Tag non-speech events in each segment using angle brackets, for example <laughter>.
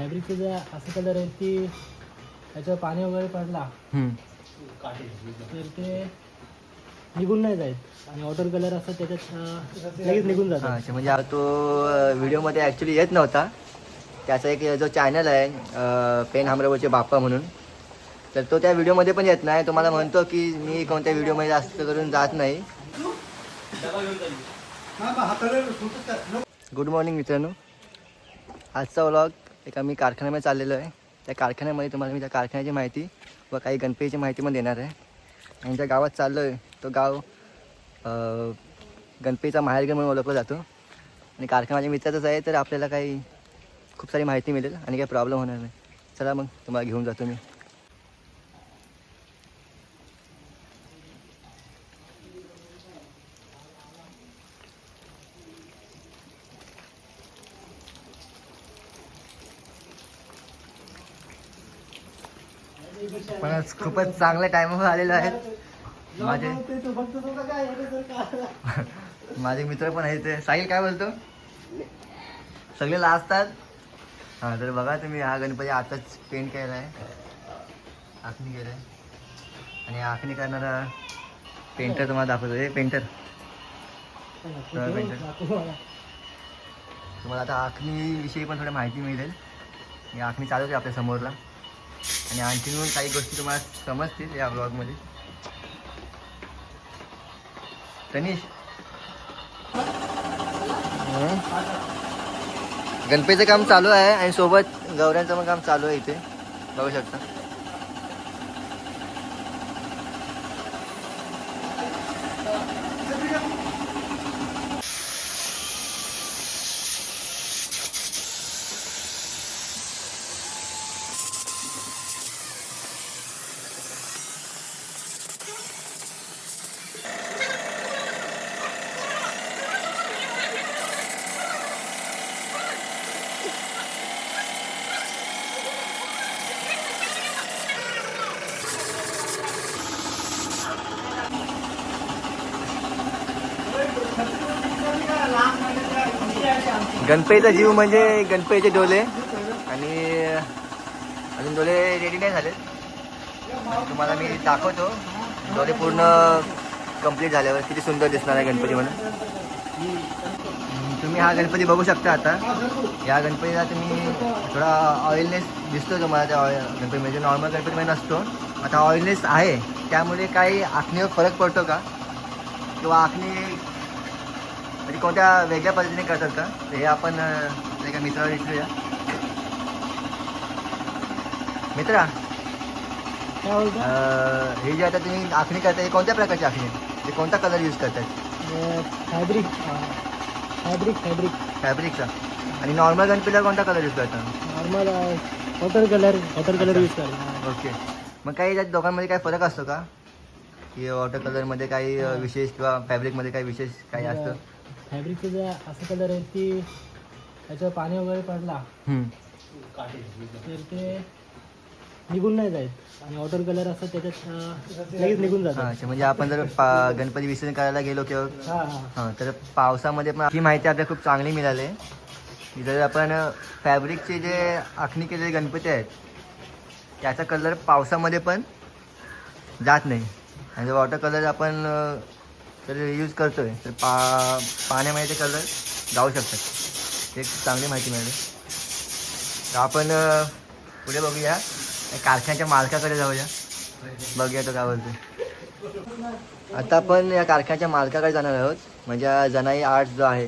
फॅब्रिकचं जे असं कलर आहे की त्याच्यावर पाणी वगैरे पडला. तर ते निघून नाही जात आणि वॉटर कलर असं त्याच्यात लगेच निघून हा, जातात अच्छा म्हणजे हा तो व्हिडिओमध्ये ॲक्च्युली येत नव्हता. त्याचा एक जो चॅनल आहे पेन हमरावरचे बाप्पा म्हणून. तर तो त्या व्हिडिओमध्ये पण येत नाही. तो मला म्हणतो की मी कोणत्या व्हिडिओमध्ये जास्त करून जात नाही. गुड मॉर्निंग मित्रांनो. आजचा व्लॉग एका मी कारखान्यामध्ये चाललेलो आहे. त्या कारखान्यामध्ये तुम्हाला मी त्या कारखान्याची माहिती व काही गणपतीची माहिती पण देणार आहे. आणि ज्या गावात चाललो आहे तो गाव गणपतीचा माहेरघर म्हणून ओळखला जातो. आणि कारखाना माझ्या मित्राचाच आहे तर आपल्याला काही खूप सारी माहिती मिळेल आणि काही प्रॉब्लेम होणार नाही. चला मग तुम्हाला घेऊन जातो मी पण आज खूपच चांगल्या टायमावर आलेलो आहेत. माझे <laughs> माझे मित्र पण आहेत ते साहिल काय बोलतो? सगळे लाजतात? हां तर बघा तुम्ही हा गणपती आताच पेंट केला आहे आखणी केलं आहे आणि आखणी करणारा पेंटर तुम्हाला दाखवतो. हे पेंटर तुम्हाला आता आखणीविषयी पण थोडी माहिती मिळेल. आखणी चालू आहे आपल्या समोरला. आणि आणखीन पण काही गोष्टी तुम्हाला समजतील या ब्लॉगमध्ये तनिष. गणपतीचं काम चालू आहे आणि सोबत गौऱ्यांचं पण काम चालू आहे इथे. बघू शकता. गणपतीचा जीव म्हणजे गणपतीचे डोले आणि अजून डोले रेडी नाही झाले. तुम्हाला मी दाखवतो. डोले पूर्ण कंप्लीट झाल्यावर किती सुंदर दिसणार आहे गणपती म्हणून. तुम्ही हा गणपती बघू शकता आता. या गणपतीला तुम्ही थोडा ऑइलनेस दिसतो तुम्हाला त्या ऑइल गणपती म्हणजे नॉर्मल गणपतीमध्ये नसतो. आता ऑइलनेस आहे. त्यामुळे काही आखणीवर फरक पडतो का? किंवा आखणी म्हणजे कोणत्या वेगळ्या पद्धतीने करतात का? हे आपण एका मित्राला विचारूया. मित्रा? काय बोलतो? अं, हे जे आता तुम्ही आखणी करता हे कोणत्या प्रकारची आखणी? आहे? ते कोणता कलर यूज करतात फॅब्रिक फॅब्रिक फॅब्रिक फॅब्रिकचा आणि नॉर्मल गणपतीला कोणता कलर यूज करतात normal water colour water colour use कर ओके. मग काही याच्यात दोघांमध्ये काही फरक असतो का? की वॉटर कलरमध्ये काही अं, विशेष किंवा फॅब्रिकमध्ये काही विशेष काही असतं? फॅब्रिकचं जे असं कलर आहे की त्याच्यावर पाणी वगैरे पडला. तर ते निघून नाही जात आणि वॉटर कलर असं त्याच्यात लगेच निघून हा, जातात. अच्छा म्हणजे आपण जर पा- गणपती विसर्जन करायला गेलो किंवा हा हा. हां तर पावसामध्ये पण ही माहिती आपल्याला खूप चांगली मिळाली. की जर आपण फॅब्रिकचे जे आखणी केलेले गणपती आहेत त्याचा कलर पावसामध्ये पण जात नाही. आणि जर वॉटर कलर आपण अ, तर यूज करतो आहे तर पा पाण्यामध्ये ते कलर जाऊ शकतात ते चांगली माहिती मिळाली. तर आपण पुढे बघूया. कारखान्याच्या मालकाकडे जाऊया. बघूया तो काय बोलतो आता आपण या कारखान्याच्या मालकाकडे जाणार आहोत. म्हणजे जनाई आर्ट जो आहे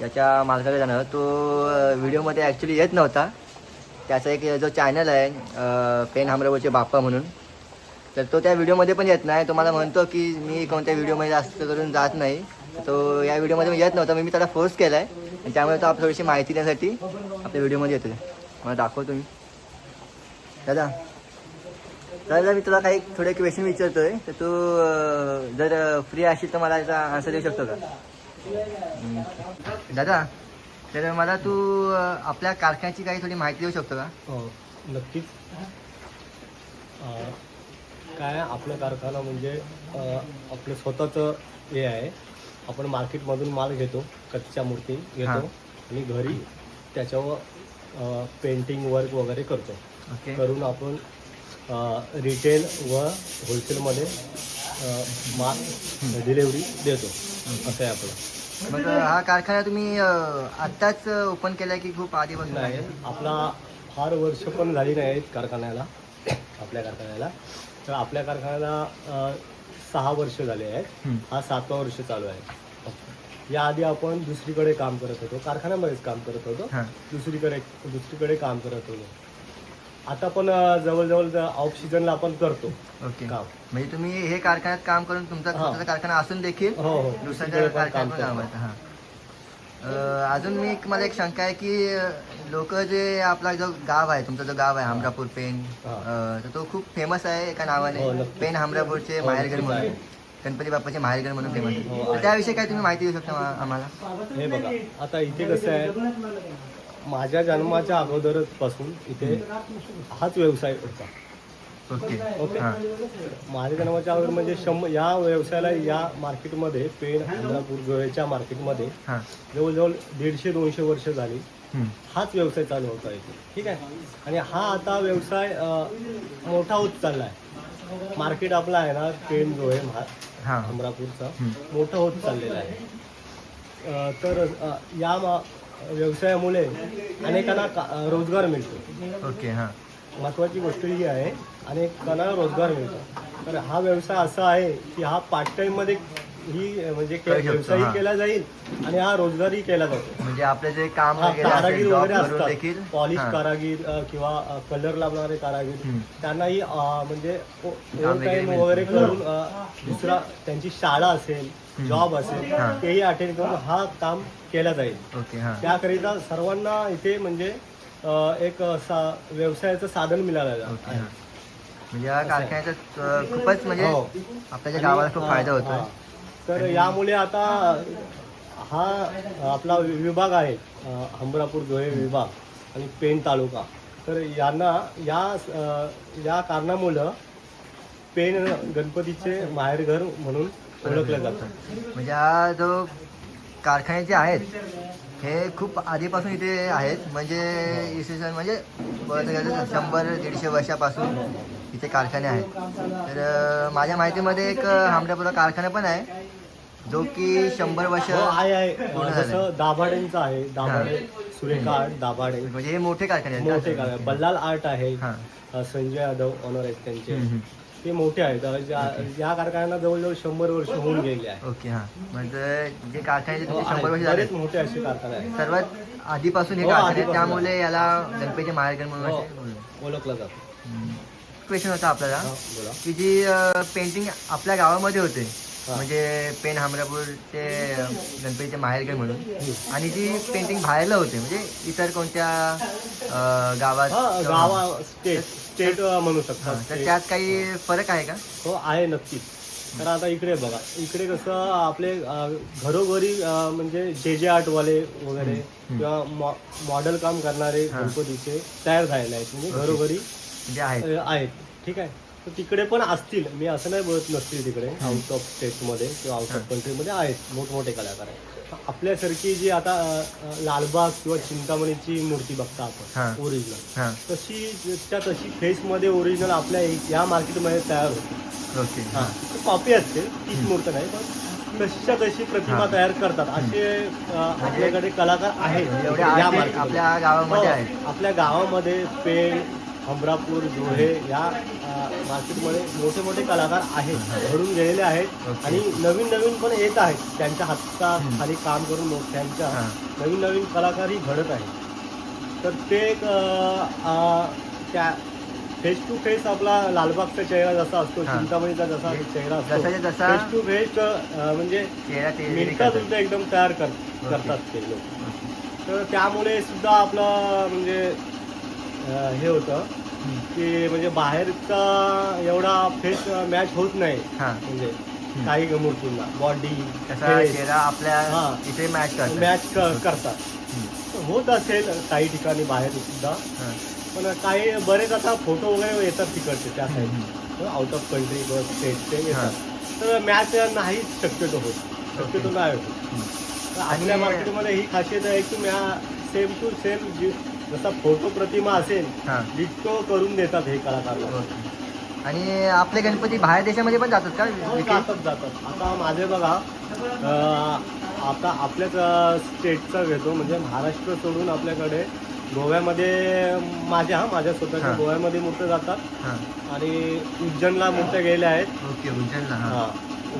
याच्या मालकाकडे जाणार आहोत. तो व्हिडिओमध्ये ॲक्च्युली येत नव्हता. त्याचा एक जो चॅनल आहे पेन हमरावरचे बाप्पा म्हणून. तर तो त्या व्हिडिओमध्ये पण येत नाही. तो मला म्हणतो की मी कोणत्या व्हिडिओमध्ये जास्त करून जात नाही. तो या व्हिडिओमध्ये येत नव्हता. मी मी त्याला फोर्स केला आहे आणि त्यामुळे तो आप थोडीशी माहिती देण्यासाठी आपल्या व्हिडिओमध्ये येतो मला दाखव तुम्ही. दादा. दादा मी तुला काही थोडे क्वेश्चन विचारतोय. तर तू जर फ्री असेल तर मला याचा आन्सर देऊ शकतो का? दादा तर मला तू आपल्या कारखान्याची काही थोडी माहिती देऊ शकतो का? हो नक्कीच. काय आपला कारखाना म्हणजे आपलं स्वतःचं हे आहे. आपण मार्केटमधून माल घेतो कच्च्या मूर्ती. घेतो आणि घरी त्याच्यावर पेंटिंग वर्क वगैरे करतो. ओके. करून आपण रिटेल व होलसेलमध्ये माल डिलेवरी देतो. असं आहे आपलं. मग हा कारखाना तुम्ही आत्ताच ओपन केलाय की खूप आधीपासून नाही आपला फार वर्ष पण झाली नाहीत कारखान्याला आपल्या कारखान्याला. तर आपल्या कारखान्याला सहा वर्ष झाले आहेत. हा सातवा वर्ष चालू आहे. याआधी आपण दुसरीकडे काम करत होतो. कारखान्यामध्येच काम करत होतो. दुसरीकडे दुसरीकडे काम करत होतो. आता पण जवळजवळ ऑफ सीझनला आपण करतो. ओके. काम. म्हणजे तुम्ही हे कारखान्यात काम करून तुमचा कारखाना असून देखील हो हो. काम कारखान्यात काम अजून मी मला एक शंका आहे की लोक जे आपला जो गाव आहे तुमचा जो गाव आहे हमरापूर पेन हा. अं, तर तो खूप फेमस आहे एका हो, नावाने नक्की. पेन हमरापूरचे हो, माहेरघर म्हणून. गणपती बाप्पाचे माहेरघर म्हणून फेमस हो, आहे तर आहे. त्याविषयी काय तुम्ही माहिती देऊ शकता आम्हाला हे बघा आता इथे कसं आहे माझ्या जन्माच्या अगोदरच पासून इथे हाच व्यवसाय होता ओके. ओके. हां. माझ्या जन्माच्या अगोदर म्हणजे शंभर या व्यवसायाला या मार्केटमध्ये पेन अमरापूर गोव्याच्या मार्केटमध्ये हां. जवळजवळ दीडशे दोनशे वर्ष झाली. हाच व्यवसाय चालू होता इथे. ठीक आहे? आणि हा आता व्यवसाय अं, मोठा होत चालला आहे मार्केट आपला आहे ना पेन जो आहे मा- हां अमरापूरचा. मोठं होत चाललेलं आहे. अं, तर अं, या मा- व्यवसायामुळे अनेकांना का- रोजगार मिळतो. ओके हां. महत्त्वाची गोष्ट ही आहे अनेकांना रोजगार मिळतो तर हा व्यवसाय असा आहे की हा पार्ट टाइममध्ये ही म्हणजे के- व्यवसायही हा. केला जाईल आणि हा रोजगारही केला जातो म्हणजे आपलं जे काम हा, वगैरे कारागीर वगैरे करून असतात पॉलिश हां. कारागीर अ, किंवा कलर लावणारे कारागीर हम्म. त्यांनाही अ, म्हणजे वगैरे टाइम मिळतं. वगैरे करून अ, दुसरा त्यांची शाळा असेल. जॉब असेल हां. तेही अटेंड करून हा काम केला जाईल ओके हां त्याकरिता सर्वांना इथे म्हणजे अ, एक सा व्यवसायाचं साधन मिळालेलं ओके आहे. हां म्हणजे या कारखान्याचा अं, खूपच म्हणजे हो. आपल्या आणि, गावाला खूप फायदा होतोय. हा. तर यामुळे आता हा आपला विभाग आहे अ, हमरापूर जोहे विभाग आणि पेण तालुका. तर यांना या अ, या कारणामुळं पेण गणपतीचे माहेरघर म्हणून ओळखलं जातं. म्हणजे हा जो कारखाने जे आहेत हे खूप आधीपासून इथे आहेत. म्हणजे इसवी सन म्हणजे शंभर दीडशे वर्षापासून इथे कारखाने आहेत. तर माझ्या माहितीमध्ये एक हमरापुरा कारखाना पण आहे जो की शंभर वर्ष हो आहे दाभाडेंचं आहे. दाभाडे सुरेखा आर्ट दाभाडे. म्हणजे हे मोठे कारखाने आहेत. मोठे बल्लाल आर्ट आहे. हां. संजय यादव ऑनर आहेत त्यांचे. ते मोठे आहेत. ज्या- या कारखान्यांना जवळजवळ शंभर वर्ष होऊन गेले आहे ओके हां. म्हणजे जे कारखाने हो, तुमचे आहेत. शंभर वर्ष झाले बरेच मोठे असे कारखाने आहेत. सर्वात आधीपासून हे हो, कारखाने आहेत, आधीपासून. त्यामुळे याला गणपती माहेरगण म्हणून हो. असे बोलतात. ओळखलं जातं. क्वेश्चन होता आपल्याला हा, बोला. की जी पेंटिंग आपल्या गावामध्ये होते हा. म्हणजे पेन हमरापूरचे अं, गणपतीचे माहेरघर म्हणून आणि जी पेंटिंग बाहेरला होते म्हणजे इतर कोणत्या अं, गावात हा किंवा- गावा स्टेट स्टेट म्हणू हा, तर state. त्यात काही फरक आहे का? हो आहे नक्कीच. तर आता इकडे बघा. इकडे कसं आपले अं, घरोघरी अं, म्हणजे जे जे आर्टवाले वगैरे. किंवा मॉ मॉडेल काम करणारे. गणपतीचे तयार झालेले आहेत. म्हणजे. घरोघरी म्हणजे आहेत. अं, आहेत. ठीक आहे? तर तिकडे पण असतील. मी असं नाही बोलत नसतील तिकडे. आउट ऑफ स्टेटमध्ये किंवा आउट. ऑफ कंट्रीमध्ये आहेत. मोठमोठे कलाकार आहेत. आपल्यासारखी जी आता अं, लालबाग किंवा चिंतामणीची मूर्ती बघता हा. आपण ओरिजिनल हां. तशी त्या तशी फेसमध्ये ओरिजिनल आपल्या या मार्केटमध्ये तयार होते. ओके हा. कॉपी असते तीच मूर्त नाही पण तशीच्या तशी प्रतिमा हा. तयार करतात. असे अ, आपल्याकडे कलाकार आहेत. एवढे या artist market मध्ये. आपल्या गावामध्ये हो, आहेत. आपल्या गावामध्ये पेण हमरापूर जोहे या मार्केटमध्ये मोठे मोठे कलाकार आहेत घडून गेलेले आहेत. आणि नवीन नवीन पण येत आहेत त्यांच्या हातचा हम्म. खाली काम करून मोठ्यांच्या हा. नवीन नवीन कलाकारही घडत आहेत तर ते एक त्या फेस टू फेस आपला लालबागचा चेहरा जसा असतो. चिंतामणीचा जसा चेहरा असतो फेस टू फेस म्हणजे मिळता तुमचा एकदम तयार कर करतात ते लोक तर त्यामुळे सुद्धा आपलं म्हणजे हे होतं की म्हणजे बाहेरचा एवढा फेस मॅच होत नाही. हां. म्हणजे काही मूर्तींना बॉडी चेहरा आपल्या हा. इथे मॅच करतात. मॅच करतात. होत असेल काही ठिकाणी बाहेर सुद्धा. पण काही बरेच आता फोटो वगैरे येतात तिकडचे त्या साईड. आउट ऑफ कंट्री किंवा स्टेटचे हा. येतात. तर मॅच नाहीच शक्यतो होत. शक्यतो नाही होत. आपल्या मार्केटमध्ये ही खासियत आहे की मॅ सेम टू सेम जसा फोटो प्रतिमा असेल हां. डिक्टो करून देतात हे कलाकार लोक. आणि आपले गणपती बाहेर देशामध्ये पण जातात का? हो, विक्री? जातात जातात. आता माझे बघा अं, आता आपल्याच स्टेटचा घेतो म्हणजे महाराष्ट्र सोडून आपल्याकडे गोव्यामध्ये माझ्या हा माझ्या स्वतःच्या हा. गोव्यामध्ये मूर्त्या जातात. हां. आणि उज्जैनला मूर्त्या गेल्या आहेत. ओके उज्जैनला हां. हा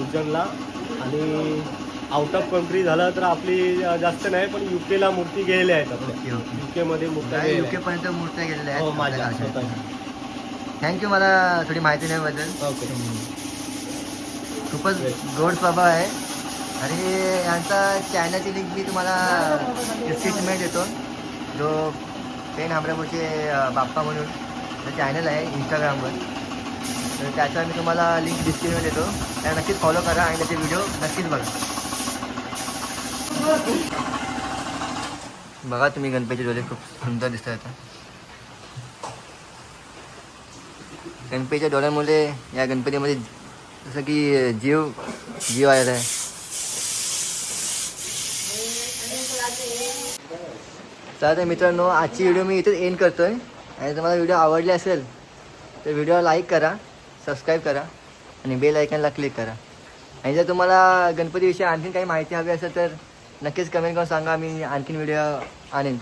उज्जैनला. आणि आउट ऑफ कंट्री झालं तर आपली जास्त नाही पण युकेला मूर्ती गेल्या आहेत ओके ओके युके मध्ये मूर्त्या युके पर्यंत मूर्त्या गेलेल्या हो आहेत माझ्या स्वतःच्या थँक्यू मला थोडी माहिती दिल्याबद्दल. ओके खूपच गोड स्वभाव आहे. आणि यांचा चॅनलची लिंक मी तुम्हाला डिस्क्रिप्शनमध्ये देतो. जो पेन हांबरापूरचे बाप्पा म्हणून चॅनल आहे इंस्टाग्रामवर तर त्याचा मी तुम्हाला लिंक डिस्क्रिप्शनमध्ये देतो. त्या नक्कीच फॉलो करा आणि त्याचे व्हिडिओ नक्कीच बघा. बघा तुम्ही गणपती डोळे खूप सुंदर दिसत आहेत. गणपतीच्या डोळ्यामुळे या गणपतीमध्ये जसं की जीव जीव आलेला आहे. तर मित्रांनो आजची व्हिडिओ मी इथेच एंड करतोय. आणि तुम्हाला व्हिडिओ आवडली असेल तर व्हिडिओ लाईक करा सबस्क्राईब करा आणि बेल आयकनला क्लिक करा. आणि जर तुम्हाला गणपतीविषयी आणखी काही माहिती हवी असेल तर नक्कीच कमेंट करून सांगा मी आणखीन व्हिडिओ आणेन.